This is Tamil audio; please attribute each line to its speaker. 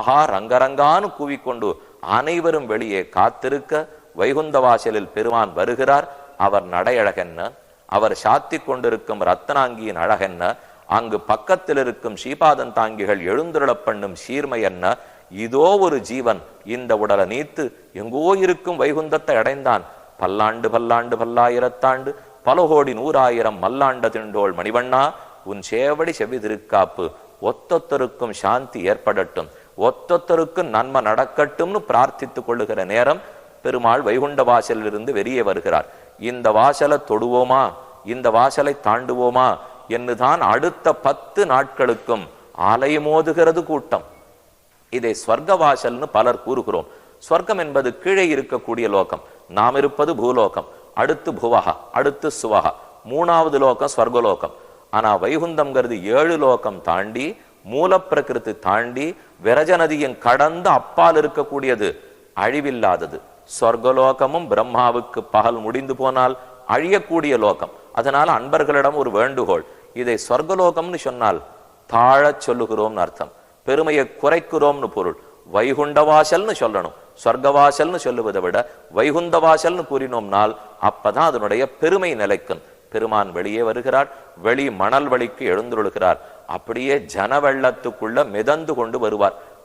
Speaker 1: ஆஹா ரங்கரங்கான்னு கூவிக்கொண்டு அனைவரும் வெளியே காத்திருக்க வைகுந்த வாசலில் பெருமான் வருகிறார். அவர் நடையழகென்ன? அவர் சாத்தி கொண்டிருக்கும் ரத்தனாங்கியின் அழகென்ன? அங்கு பக்கத்தில் இருக்கும் ஸ்ரீபாதன் தாங்கிகள் எழுந்துருளப் பண்ணும் சீர்மை என்ன? இதோ ஒரு ஜீவன் இந்த உடலை நீத்து எங்கோ இருக்கும் வைகுந்தத்தை அடைந்தான். பல்லாண்டு பல்லாண்டு பல்லாயிரத்தாண்டு பல கோடி நூறாயிரம் மல்லாண்ட திண்டோள் மணிவண்ணா உன் சேவடி செவி திருக்காப்பு ஒத்தொத்தருக்கும் சாந்தி ஏற்படட்டும். ஒத்தொத்தருக்கும் நன்மை நடக்கட்டும்னு பிரார்த்தித்துக் கொள்ளுகிற நேரம் பெருமாள் வைகுண்ட வாசலிலிருந்து வெளியே வருகிறார். இந்த வாசலை தொடுவோமா? இந்த வாசலை தாண்டுவோமா? என்றுதான் அடுத்த பத்து நாட்களுக்கும் அலைமோதுகிறது கூட்டம். இதை ஸ்வர்க்க வாசல்னு பலர் கூறுகிறோம். ஸ்வர்க்கம் என்பது கீழே இருக்கக்கூடிய லோகம். நாம் இருப்பது பூலோகம். அடுத்து புவகா அடுத்து சுவகா மூணாவது லோகம் ஸ்வர்கலோகம் ஆனா வைகுந்தம்ங்கிறது ஏழு லோகம் தாண்டி மூலப்பிரகிருத்து தாண்டி விரஜ நதியின் கடந்து அப்பால் இருக்கக்கூடியது அழிவில்லாதது. சொர்க்கலோகமும் பிரம்மாவுக்கு பகல் முடிந்து போனால் அழியக்கூடிய லோகம். அதனால அன்பர்களிடம் ஒரு வேண்டுகோள். இதை சொர்க்கலோகம்னு சொன்னால் தாழச் சொல்லுகிறோம்னு அர்த்தம். பெருமையை குறைக்கிறோம்னு பொருள். வைகுண்ட வாசல்னு சொல்லணும். சொர்க்கவாசல்னு சொல்லுவதை விட வைகுந்த வாசல்னு கூறினோம்னால் அப்பதான் அதனுடைய பெருமை நிலைக்கும். பெருமான் வெளியே வருகிறார் வெளி மணல் வழிக்கு எழுந்துருளுகிறார். அப்படியே ஜன வெள்ளத்துக்குள்ள மிதந்து கொண்டு வருவார்.